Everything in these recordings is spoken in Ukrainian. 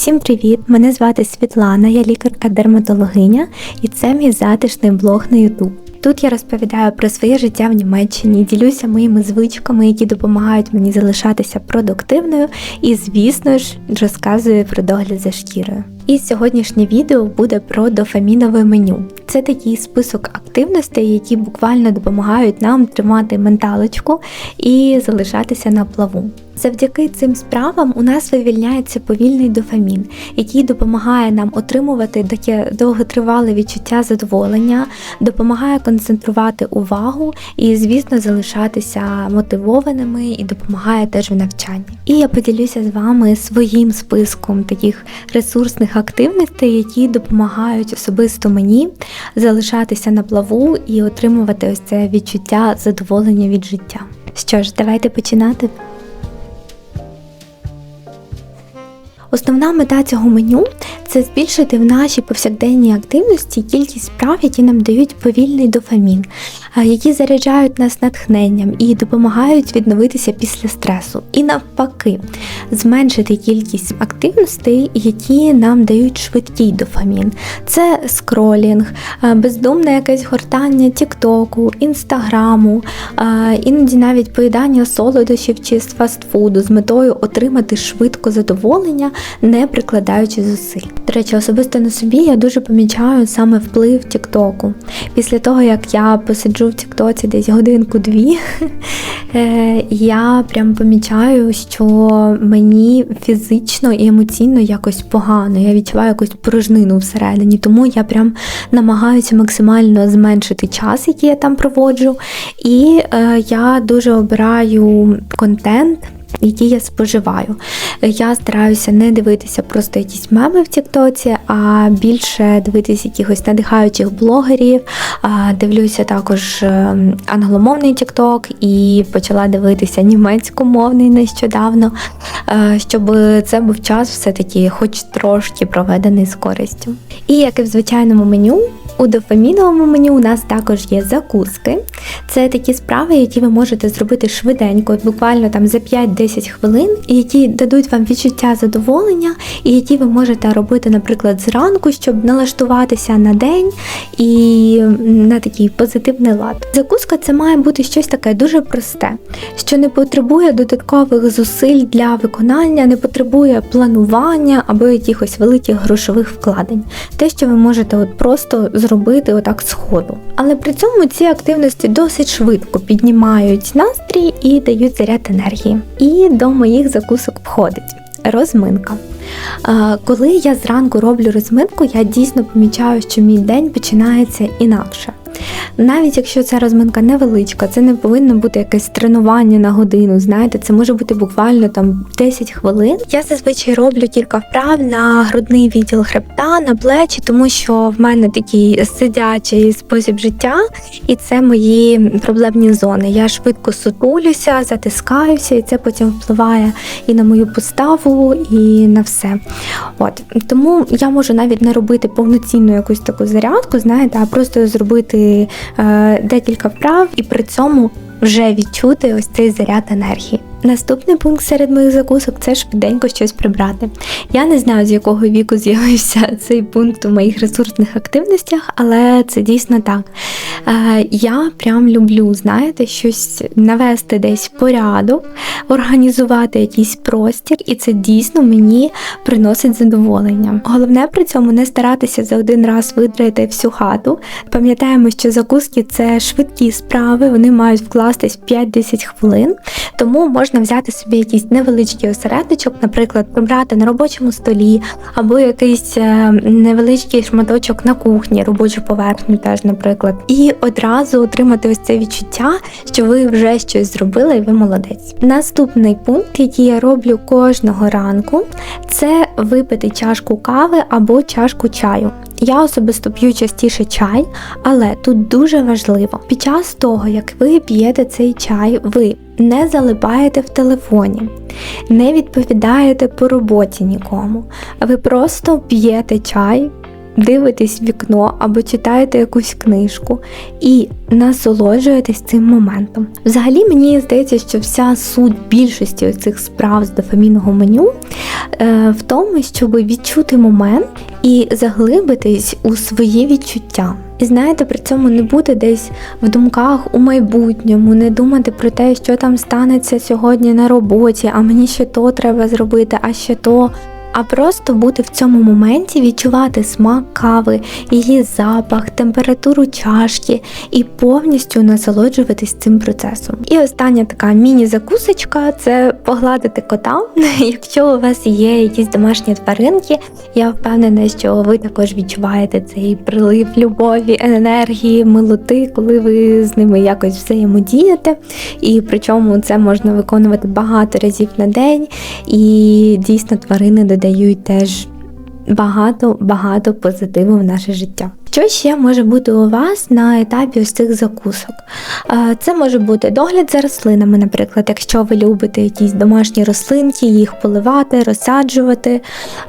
Всім привіт! Мене звати Світлана, я лікарка-дерматологиня, і це мій затишний блог на YouTube. Тут я розповідаю про своє життя в Німеччині, ділюся моїми звичками, які допомагають мені залишатися продуктивною, і, звісно ж, розказую про догляд за шкірою. І сьогоднішнє відео буде про дофамінове меню. Це такий список активностей, які буквально допомагають нам тримати менталочку і залишатися на плаву. Завдяки цим справам у нас вивільняється повільний дофамін, який допомагає нам отримувати таке довготривале відчуття задоволення, допомагає концентрувати увагу і, звісно, залишатися мотивованими і допомагає теж в навчанні. І я поділюся з вами своїм списком таких ресурсних активностей, які допомагають особисто мені залишатися на плаву і отримувати ось це відчуття задоволення від життя. Що ж, давайте починати. Основна мета цього меню це збільшити в нашій повсякденній активності кількість справ, які нам дають повільний дофамін, які заряджають нас натхненням і допомагають відновитися після стресу. І навпаки, зменшити кількість активностей, які нам дають швидкий дофамін. Це скролінг, бездумне якесь гортання Тіктоку, Інстаграму, іноді навіть поїдання солодощів чи з фастфуду з метою отримати швидко задоволення, не прикладаючи зусиль. До речі, особисто на собі я дуже помічаю саме вплив Тіктоку. Після того, як я посиджу в Тіктоці десь годинку-дві, е, я прям помічаю, що мені фізично і емоційно якось погано. Я відчуваю якусь порожнину всередині, тому я прям намагаюся максимально зменшити час, який я там проводжу. І е, я дуже обираю контент які я споживаю. Я стараюся не дивитися просто якісь меми в Тіктоці, а більше дивитися якихось надихаючих блогерів. Дивлюся також ем, англомовний Тікток і почала дивитися німецькомовний нещодавно, е, щоб це був час все-таки, хоч трошки проведений з користю. І як і в звичайному меню. У дофаміновому меню у нас також є закуски. Це такі справи, які ви можете зробити швиденько, буквально там за 5-10 хвилин, які дадуть вам відчуття задоволення, і які ви можете робити, наприклад, зранку, щоб налаштуватися на день і на такий позитивний лад. Закуска це має бути щось таке дуже просте, що не потребує додаткових зусиль для виконання, не потребує планування або якихось великих грошових вкладень. Те, що ви можете от просто зробити отак сходу. Але при цьому ці активності досить швидко піднімають настрій і дають заряд енергії. І до моїх закусок входить розминка. Коли я зранку роблю розминку, я дійсно помічаю, що мій день починається інакше. Навіть якщо ця розминка невеличка, це не повинно бути якесь тренування на годину. Знаєте, це може бути буквально там 10 хвилин. Я зазвичай роблю кілька вправ на грудний відділ хребта, на плечі, тому що в мене такий сидячий спосіб життя, і це мої проблемні зони. Я швидко сутулюся, затискаюся, і це потім впливає і на мою поставу, і на все. От тому я можу навіть не робити повноцінну якусь таку зарядку, знаєте, а просто зробити е, декілька вправ і при цьому вже відчути ось цей заряд енергії. Наступний пункт серед моїх закусок це швиденько щось прибрати. Я не знаю, з якого віку з'явився цей пункт у моїх ресурсних активностях, але це дійсно так. Е, я прям люблю, знаєте, щось навести десь порядок, організувати якийсь простір, і це дійсно мені приносить задоволення. Головне при цьому не старатися за один раз видрати всю хату. Пам'ятаємо, що закуски це швидкі справи, вони мають вкластись 5-10 хвилин, тому можна можна взяти собі якийсь невеличкий осередочок, наприклад, прибрати на робочому столі, або якийсь е, невеличкий шматочок на кухні, робочу поверхню, теж, наприклад, і одразу отримати ось це відчуття, що ви вже щось зробили, і ви молодець. Наступний пункт, який я роблю кожного ранку, це випити чашку кави або чашку чаю. Я особисто п'ю частіше чай, але тут дуже важливо, під час того, як ви п'єте цей чай, ви не залипаєте в телефоні, не відповідаєте по роботі нікому. Ви просто п'єте чай дивитесь вікно або читаєте якусь книжку і насолоджуєтесь цим моментом. Взагалі, мені здається, що вся суть більшості цих справ з дофамінного меню е, в тому, щоб відчути момент і заглибитись у свої відчуття. І знаєте, при цьому не бути десь в думках у майбутньому, не думати про те, що там станеться сьогодні на роботі, а мені ще то треба зробити, а ще то. А просто бути в цьому моменті, відчувати смак кави, її запах, температуру чашки і повністю насолоджуватись цим процесом. І остання така міні-закусочка це погладити кота. Якщо у вас є якісь домашні тваринки, я впевнена, що ви також відчуваєте цей прилив любові, енергії, милоти, коли ви з ними якось взаємодієте. І причому це можна виконувати багато разів на день, і дійсно тварини додають теж багато-багато позитиву в наше життя. Що ще може бути у вас на етапі ось цих закусок? Це може бути догляд за рослинами, наприклад, якщо ви любите якісь домашні рослинки, їх поливати, розсаджувати,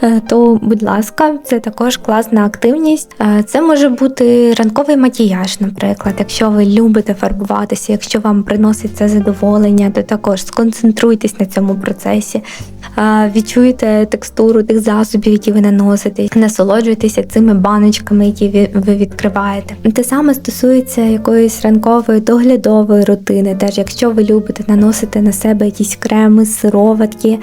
е, то, будь ласка, це також класна активність. Це може бути ранковий макіяж, наприклад, якщо ви любите фарбуватися, якщо вам приносить це задоволення, то також сконцентруйтесь на цьому процесі, відчуйте текстуру тих засобів, які ви наносите, насолоджуйтеся цими баночками, які ви відкриваєте. Те саме стосується якоїсь ранкової доглядової рутини. Теж, якщо ви любите наносити на себе якісь креми, сироватки,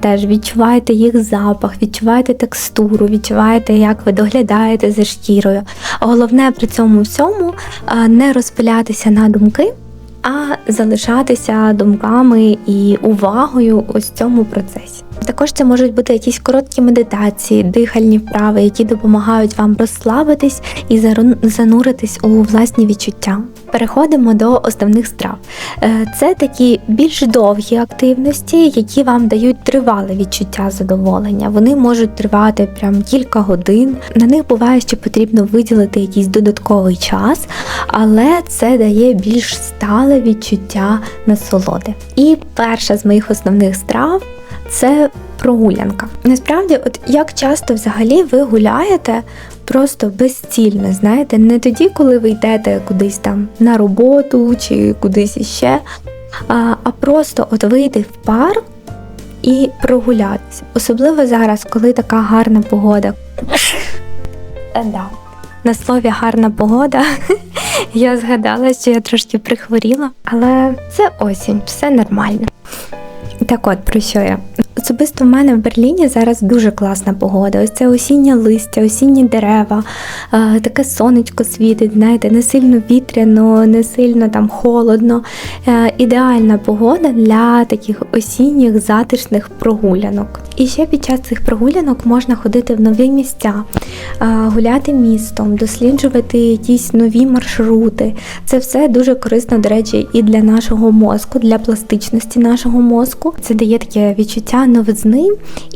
теж відчуваєте їх запах, відчуваєте текстуру, відчуваєте, як ви доглядаєте за шкірою. Головне при цьому всьому не розпилятися на думки. А залишатися думками і увагою ось цьому процесі. Також це можуть бути якісь короткі медитації, дихальні вправи, які допомагають вам розслабитись і зануритись у власні відчуття. Переходимо до основних страв. Е, це такі більш довгі активності, які вам дають тривале відчуття задоволення. Вони можуть тривати прям кілька годин. На них буває, що потрібно виділити якийсь додатковий час, але це дає більш стале відчуття насолоди. І перша з моїх основних страв це прогулянка. Насправді, от як часто взагалі ви гуляєте просто безцільно, знаєте, не тоді, коли ви йдете кудись там на роботу чи кудись іще, а, а просто от вийти в парк і прогулятися. Особливо зараз, коли така гарна погода. Е. На слові гарна погода. Я згадала, що я трошки прихворіла, але це осінь, все нормально. Так от про що я? Особисто в мене в Берліні зараз дуже класна погода. Ось це осіннє листя, осінні дерева, таке сонечко світить, знаєте, не сильно вітряно, не сильно там холодно. Е, ідеальна погода для таких осінніх затишних прогулянок. І ще під час цих прогулянок можна ходити в нові місця, гуляти містом, досліджувати якісь нові маршрути. Це все дуже корисно, до речі, і для нашого мозку, для пластичності нашого мозку. Це дає таке відчуття новизни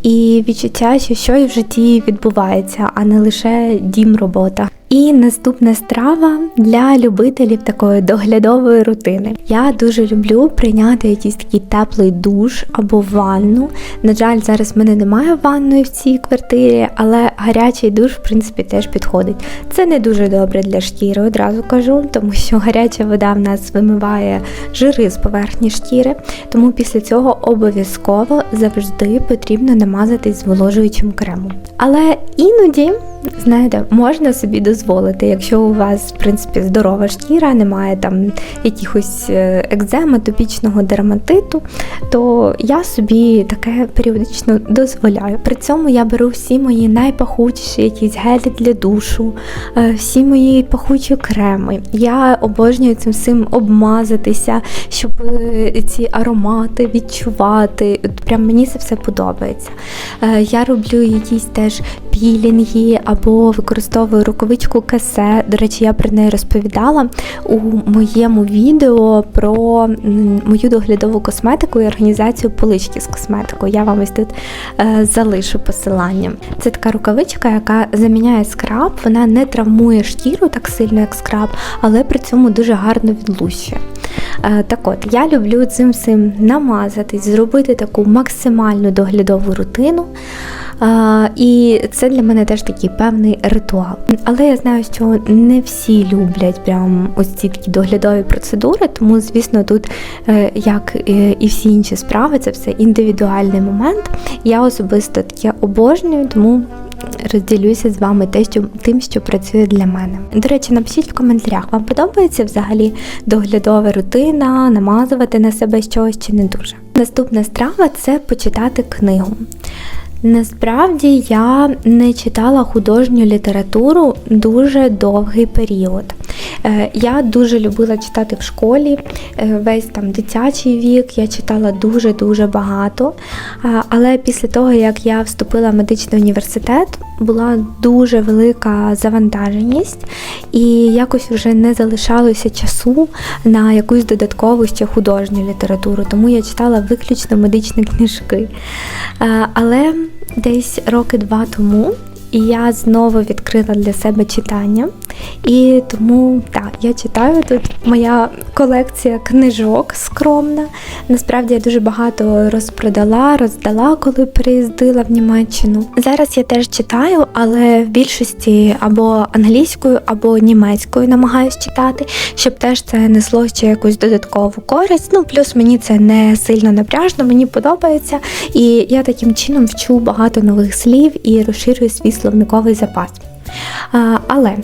і відчуття, що щось в житті відбувається, а не лише дім робота. І наступна страва для любителів такої доглядової рутини. Я дуже люблю прийняти якийсь такий теплий душ або ванну. На жаль, зараз в мене немає ванної в цій квартирі, але гарячий душ, в принципі, теж підходить. Це не дуже добре для шкіри, одразу кажу, тому що гаряча вода в нас вимиває жири з поверхні шкіри. Тому після цього обов'язково завжди потрібно намазатись зволожуючим кремом. Але іноді знаєте, можна собі дозволити, якщо у вас, в принципі, здорова шкіра, немає там якихось е, екзем, атопічного дерматиту, то я собі таке періодично дозволяю. При цьому я беру всі мої найпахучіші якісь гелі для душу, е, всі мої пахучі креми. Я обожнюю цим всім обмазатися, щоб е, ці аромати відчувати. Прям мені це все подобається. Я роблю якісь теж пілінги або використовую рукавичку касе. До речі, я про неї розповідала у моєму відео про мою доглядову косметику і організацію полички з косметикою. Я вам ось тут е, залишу посилання. Це така рукавичка, яка заміняє скраб, вона не травмує шкіру так сильно, як скраб, але при цьому дуже гарно відлущує. Е, так от, я люблю цим всім намазатись, зробити таку максимальну доглядову рутину. І це для мене теж такий певний ритуал. Але я знаю, що не всі люблять прям ось ці такі доглядові процедури, тому, звісно, тут, е, як е, і всі інші справи, це все індивідуальний момент. Я особисто таке обожнюю, тому. Розділюся з вами те, що тим, що працює для мене. До речі, напишіть в коментарях, вам подобається взагалі доглядова рутина, намазувати на себе щось чи не дуже. Наступна страва це почитати книгу. Насправді я не читала художню літературу дуже довгий період. Е, Я дуже любила читати в школі, е, весь там дитячий вік, я читала дуже-дуже багато. Але після того, як я вступила в медичний університет, була дуже велика завантаженість, і якось вже не залишалося часу на якусь додаткову ще художню літературу, тому я читала виключно медичні книжки. Е, Але десь роки два тому я знову відкрила для себе читання. І тому так, я читаю тут моя колекція книжок скромна. Насправді я дуже багато розпродала, роздала, коли переїздила в Німеччину. Зараз я теж читаю, але в більшості або англійською, або німецькою намагаюсь читати, щоб теж це несло ще якусь додаткову користь. Ну, плюс мені це не сильно напряжно, мені подобається. І я таким чином вчу багато нових слів і розширюю свій словниковий запас. Але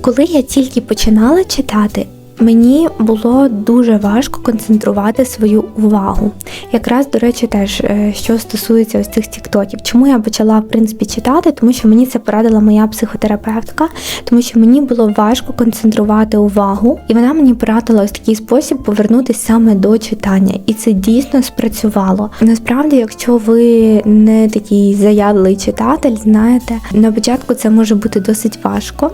коли я тільки починала читати, мені було дуже важко концентрувати свою увагу. Якраз, до речі, теж е, що стосується ось цих тіктоків. Чому я почала в принципі читати? Тому що мені це порадила моя психотерапевтка, тому що мені було важко концентрувати увагу, і вона мені порадила ось такий спосіб повернутися саме до читання. І це дійсно спрацювало. Насправді, якщо ви не такий заядлий читатель, знаєте, на початку це може бути досить важко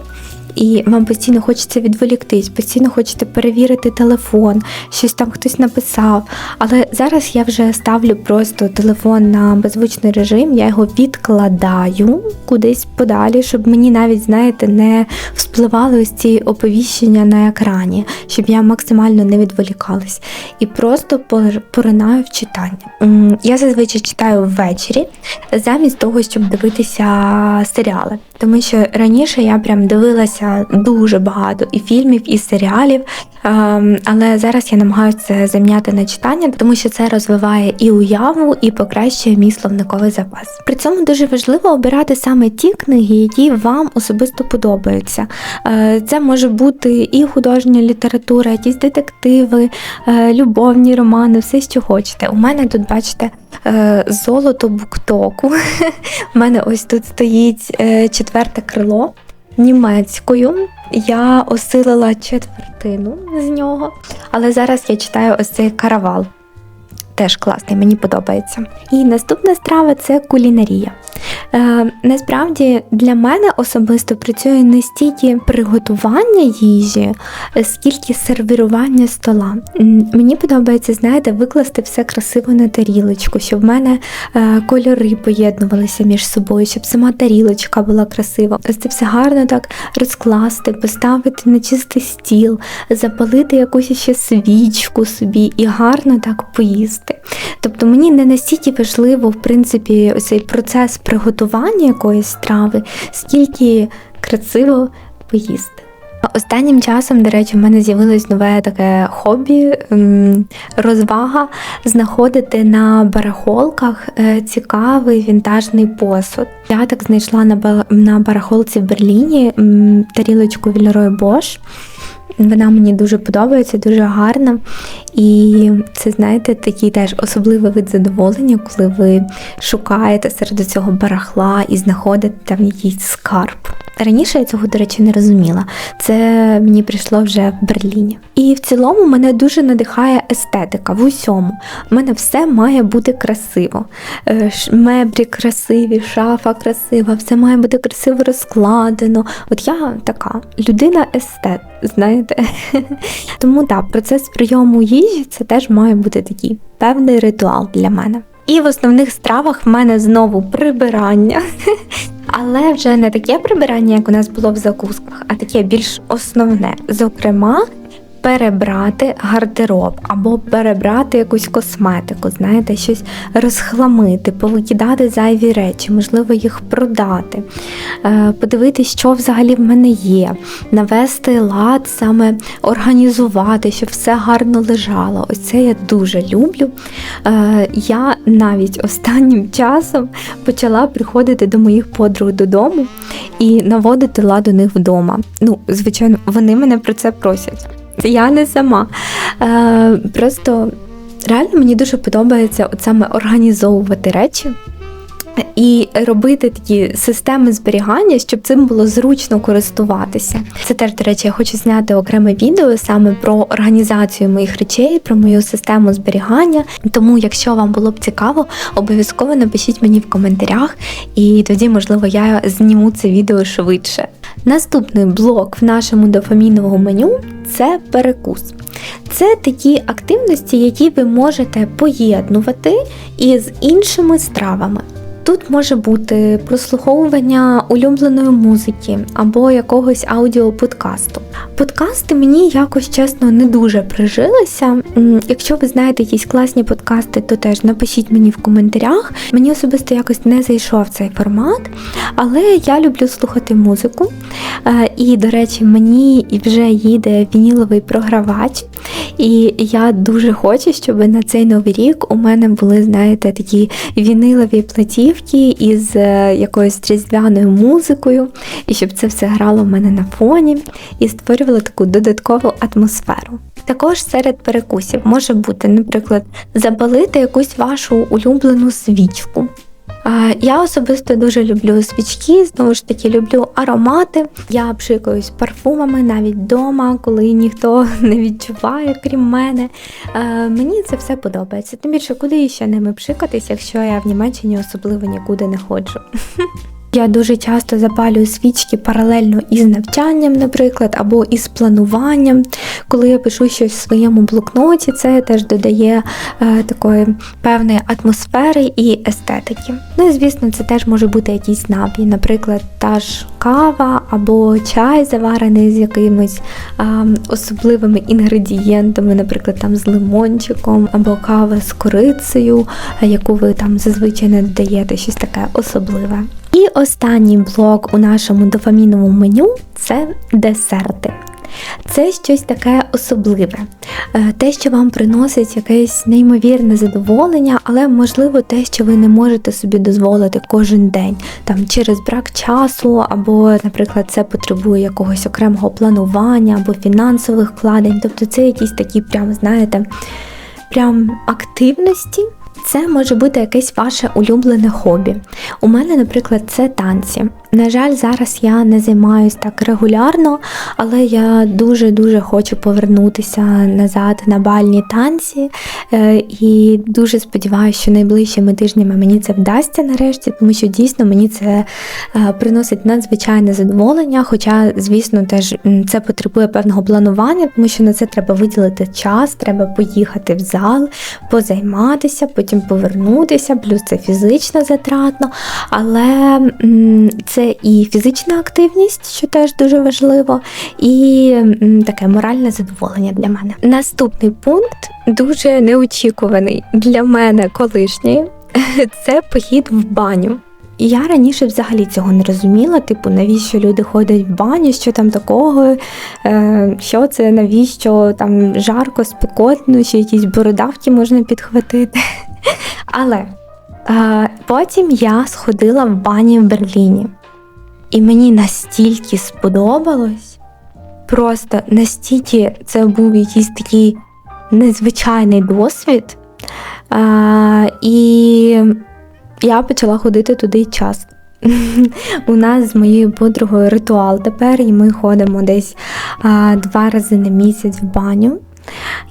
і вам постійно хочеться відволіктись, постійно хочете перевірити телефон, щось там хтось написав. Але зараз я вже ставлю просто телефон на беззвучний режим, я його відкладаю кудись подалі, щоб мені навіть, знаєте, не вспливали ось ці оповіщення на екрані, щоб я максимально не відволікалась. І просто поринаю в читання. Я зазвичай читаю ввечері, замість того, щоб дивитися серіали. Тому що раніше я прям дивилася дуже багато і фільмів, і серіалів. Ем, але зараз я намагаюся це заміняти на читання, тому що це розвиває і уяву, і покращує мій словниковий запас. При цьому дуже важливо обирати саме ті книги, які вам особисто подобаються. Е, це може бути і художня література, якісь детективи, е, любовні романи, все, що хочете. У мене тут, бачите, е, золото буктоку. У мене ось тут стоїть четверте крило німецькою. Я осилила четвертину з нього, але зараз я читаю ось цей каравал. Теж класний, мені подобається. І наступна страва це кулінарія. Е, Насправді для мене особисто працює не стільки приготування їжі, скільки сервірування стола. Мені подобається, знаєте, викласти все красиво на тарілочку, щоб в мене е, кольори поєднувалися між собою, щоб сама тарілочка була красива. Це все гарно так розкласти, поставити на чистий стіл, запалити якусь ще свічку собі і гарно так поїсти. Тобто мені не настільки важливо, в принципі, цей процес приготування якоїсь страви, скільки красиво поїсти. Останнім часом, до речі, в мене з'явилось нове таке хобі, розвага знаходити на барахолках е, цікавий вінтажний посуд. Я так знайшла на барахолці в Берліні тарілочку Вільрой Бош. Вона мені дуже подобається, дуже гарна. І це, знаєте, такий теж особливий вид задоволення, коли ви шукаєте серед цього барахла і знаходите там якийсь скарб. Раніше я цього, до речі, не розуміла. Це мені прийшло вже в Берліні. І в цілому мене дуже надихає естетика в усьому. У мене все має бути красиво. Е, меблі красиві, шафа красива, все має бути красиво розкладено. От я така людина-естет, знаєте. Тому так, процес прийому їжі це теж має бути такий певний ритуал для мене. І в основних стравах в мене знову прибирання. Але вже не таке прибирання, як у нас було в закусках, а таке більш основне. Зокрема, перебрати гардероб або перебрати якусь косметику, знаєте, щось розхламити, повикидати зайві речі, можливо, їх продати, е, подивитись, що взагалі в мене є, навести лад, саме організувати, щоб все гарно лежало. Ось це я дуже люблю. Е, я навіть останнім часом почала приходити до моїх подруг додому і наводити лад у них вдома. Ну, звичайно, вони мене про це просять. Я не сама. Е, Просто реально мені дуже подобається от саме організовувати речі. І робити такі системи зберігання, щоб цим було зручно користуватися. Це теж, до речі, я хочу зняти окреме відео саме про організацію моїх речей, про мою систему зберігання. Тому, якщо вам було б цікаво, обов'язково напишіть мені в коментарях, і тоді, можливо, я зніму це відео швидше. Наступний блок в нашому дофаміновому меню це перекус. Це такі активності, які ви можете поєднувати із іншими стравами. Тут може бути прослуховування улюбленої музики або якогось аудіоподкасту. Подкасти мені якось чесно не дуже прижилися. Якщо ви знаєте якісь класні подкасти, то теж напишіть мені в коментарях. Мені особисто якось не зайшов цей формат, але я люблю слухати музику. Е, і, до речі, мені вже їде вініловий програвач, і я дуже хочу, щоб на цей новий рік у мене були, знаєте, такі вінилові платівки із е, якоюсь різдвяною музикою, і щоб це все грало в мене на фоні і створювало таку додаткову атмосферу. Також серед перекусів може бути, наприклад, запалити якусь вашу улюблену свічку. Я особисто дуже люблю свічки, знову ж таки, люблю аромати. Я пшикаюсь парфумами навіть вдома, коли ніхто не відчуває, крім мене. Мені це все подобається. Тим більше, куди ще ними пшикатись, якщо я в Німеччині особливо нікуди не ходжу. Я дуже часто запалюю свічки паралельно із навчанням, наприклад, або із плануванням. Коли я пишу щось в своєму блокноті, це теж додає е, такої певної атмосфери і естетики. Ну і звісно, це теж може бути якийсь напій, наприклад, та ж кава або чай, заварений з якимись е, особливими інгредієнтами, наприклад, там з лимончиком, або кава з корицею, яку ви там зазвичай не додаєте, щось таке особливе. І останній блок у нашому дофаміновому меню це десерти. Це щось таке особливе, е, те, що вам приносить якесь неймовірне задоволення, але, можливо, те, що ви не можете собі дозволити кожен день, там через брак часу, або, наприклад, це потребує якогось окремого планування або фінансових вкладень. Тобто це якісь такі, прям, знаєте, прям активності. Це може бути якесь ваше улюблене хобі. У мене, наприклад, це танці. На жаль, зараз я не займаюся так регулярно, але я дуже-дуже хочу повернутися назад на бальні танці. Е, і дуже сподіваюся, що найближчими тижнями мені це вдасться нарешті, тому що дійсно мені це е, приносить надзвичайне задоволення. Хоча, звісно, теж це потребує певного планування, тому що на це треба виділити час, треба поїхати в зал, позайматися, потім повернутися, плюс це фізично затратно. Але це це і фізична активність, що теж дуже важливо, і таке моральне задоволення для мене. Наступний пункт дуже неочікуваний для мене колишній це похід в баню. Я раніше взагалі цього не розуміла, типу, навіщо люди ходять в баню, що там такого, е, що це, навіщо там жарко, спекотно, чи якісь бородавки можна підхватити. Але потім я сходила в бані в Берліні. І мені настільки сподобалось, просто настільки це був якийсь такий незвичайний досвід. А, І я почала ходити туди часто. У нас з моєю подругою ритуал тепер, і ми ходимо десь а, два рази на місяць в баню.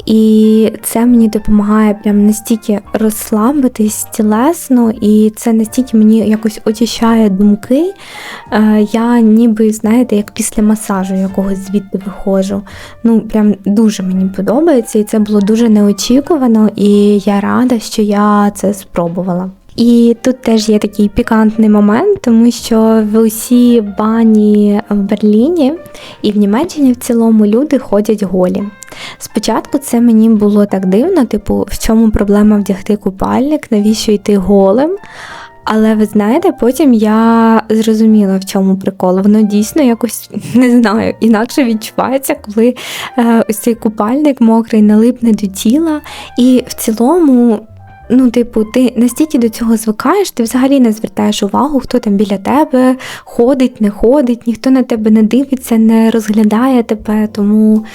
І це мені допомагає прям настільки розслабитись тілесно, і це настільки мені якось очищає думки. Е, я ніби, знаєте, як після масажу якогось звідти виходжу. Ну, прям дуже мені подобається, і це було дуже неочікувано, і я рада, що я це спробувала. І тут теж є такий пікантний момент, тому що в усі бані в Берліні і в Німеччині в цілому люди ходять голі. Спочатку це мені було так дивно, типу, в чому проблема вдягти купальник, навіщо йти голим. Але ви знаєте, потім я зрозуміла, в чому прикол. Воно дійсно якось не знаю, інакше відчувається, коли е, ось цей купальник мокрий налипне до тіла, і в цілому ну, типу, ти настільки до цього звикаєш, ти взагалі не звертаєш увагу, хто там біля тебе ходить, не ходить, ніхто на тебе не дивиться, не розглядає тебе. Тому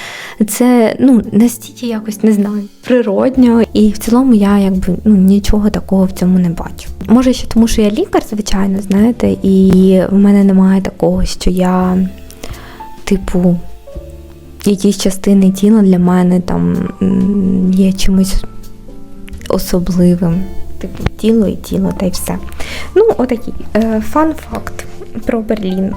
це ну, настільки якось не знаю, природньо. І в цілому я якби ну, нічого такого в цьому не бачу. Може, ще тому, що я лікар, звичайно, знаєте, і в мене немає такого, що я, типу, якісь частини тіла для мене там є чимось особливим. Типу тіло і тіло, та й все. Ну, отакий е, фан-факт про Берлін.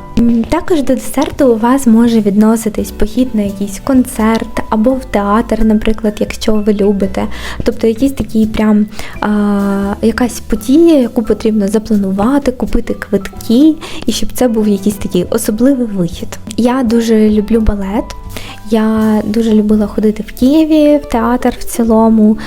Також до десерту у вас може відноситись похід на якийсь концерт або в театр, наприклад, якщо ви любите. Тобто якийсь такий прям а, якась подія, яку потрібно запланувати, купити квитки, і щоб це був якийсь такий особливий вихід. Я дуже люблю балет. Я дуже любила ходити в Києві в театр в цілому.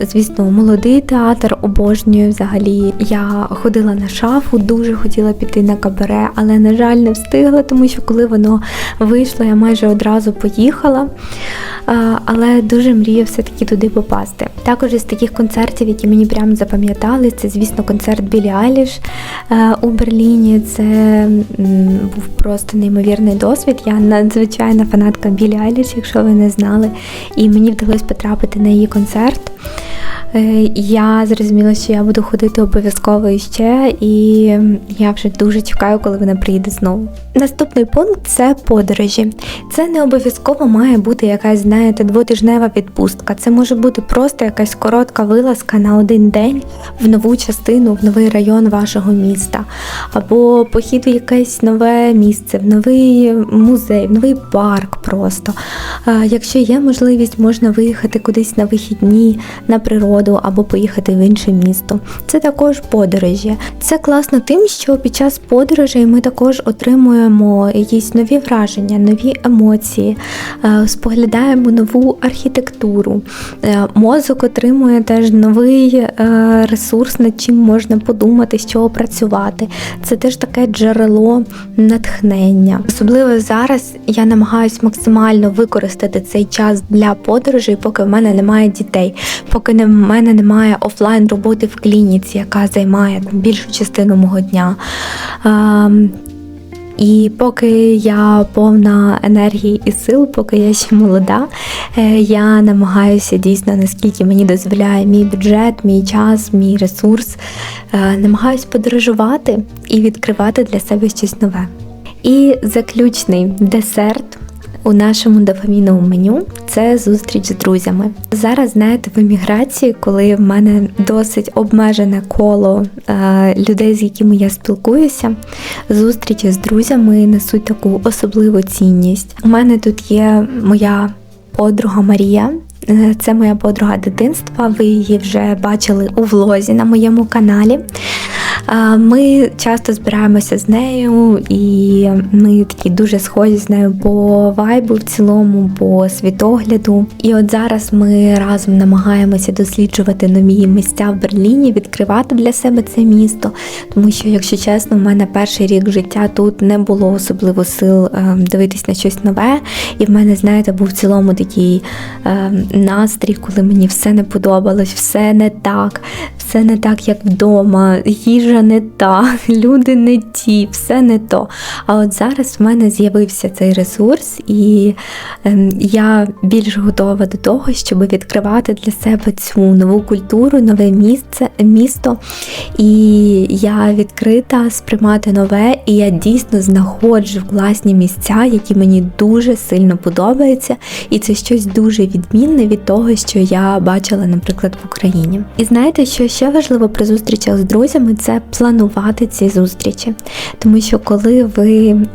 Звісно, молодий театр обожнюю взагалі. Я ходила на шафу, дуже хотіла піти на кабаре, але, на жаль, не встигла, тому що коли воно вийшло, я майже одразу поїхала. Але дуже мрію все-таки туди попасти. Також із таких концертів, які мені прямо запам'ятали, це, звісно, концерт Білі Айліш у Берліні. Це був просто неймовірний досвід. Я надзвичайна фанатка Білі Айліш, якщо ви не знали. І мені вдалося потрапити на її концерт. Е, я зрозуміла, що я буду ходити обов'язково іще, і я вже дуже чекаю, коли вона приїде знову. Наступний пункт це подорожі. Це не обов'язково має бути якась, знаєте, двотижнева відпустка. Це може бути просто якась коротка вилазка на один день в нову частину, в новий район вашого міста, або похід в якесь нове місце, в новий музей, в новий парк просто. Якщо є можливість, можна виїхати кудись на вихідні, на природу або поїхати в інше місто. Це також подорожі. Це класно тим, що під час подорожей ми також отримуємо якісь нові враження, нові емоції, е, споглядаємо нову архітектуру. Е, мозок отримує теж новий е, ресурс, над чим можна подумати, що опрацювати. Це теж таке джерело натхнення. Особливо зараз я намагаюся максимально використати цей час для подорожей, поки в мене немає дітей, поки мене немає офлайн роботи в клініці, яка займає там, більшу частину мого дня. Ем, і поки я повна енергії і сил, поки я ще молода, е, я намагаюся дійсно, наскільки мені дозволяє мій бюджет, мій час, мій ресурс, е, намагаюся подорожувати і відкривати для себе щось нове. І заключний десерт у нашому дофаміновому меню це зустріч з друзями. Зараз, знаєте, в еміграції, коли в мене досить обмежене коло е, людей, з якими я спілкуюся, зустрічі з друзями несуть таку особливу цінність. У мене тут є моя подруга Марія. Е, це моя подруга дитинства. Ви її вже бачили у влозі на моєму каналі. Ми часто збираємося з нею, і ми такі дуже схожі з нею по вайбу в цілому, по світогляду. І от зараз ми разом намагаємося досліджувати нові місця в Берліні, відкривати для себе це місто. Тому що, якщо чесно, в мене перший рік життя тут не було особливо сил ем, дивитись на щось нове. І в мене, знаєте, був в цілому такий ем, настрій, коли мені все не подобалось, все не так, все не так, як вдома. Їжа не та, люди не ті, все не то. А от зараз в мене з'явився цей ресурс, і ем, я більш готова до того, щоб відкривати для себе цю нову культуру, нове місце, місто. І я відкрита сприймати нове, і я дійсно знаходжу класні місця, які мені дуже сильно подобаються. І це щось дуже відмінне від того, що я бачила, наприклад, в Україні. І знаєте, що ще важливо при зустрічах з друзями, це планувати ці зустрічі. Тому що коли ви е,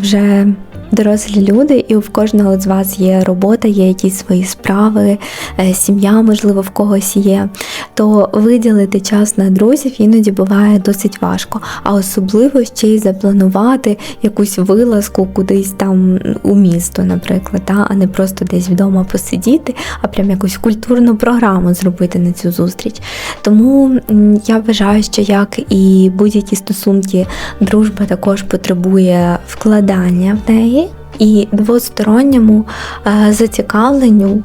вже дорослі люди, і в кожного з вас є робота, є якісь свої справи, е, сім'я, можливо, в когось є, то виділити час на друзів іноді буває досить важко. А особливо ще й запланувати якусь вилазку кудись там у місто, наприклад, та, а не просто десь вдома посидіти, а прям якусь культурну програму зробити на цю зустріч. Тому я вважаю, що як і будь-які стосунки, дружба також потребує вкладання в неї і двосторонньому е, зацікавленню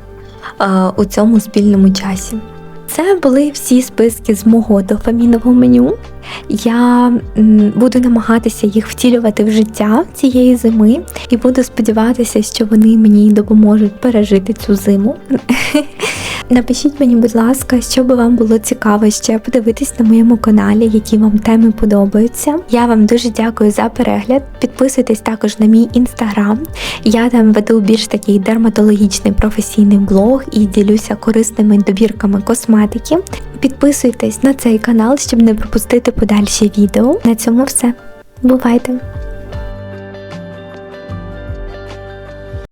е, у цьому спільному часі. Це були всі списки з мого дофамінового меню. Я буду намагатися їх втілювати в життя цієї зими і буду сподіватися, що вони мені допоможуть пережити цю зиму. Напишіть мені, будь ласка, що би вам було цікаво ще подивитись на моєму каналі, які вам теми подобаються. Я вам дуже дякую за перегляд. Підписуйтесь також на мій інстаграм. Я там веду більш такий дерматологічний професійний блог і ділюся корисними добірками косметики. Підписуйтесь на цей канал, щоб не пропустити подальші відео. На цьому все. Бувайте!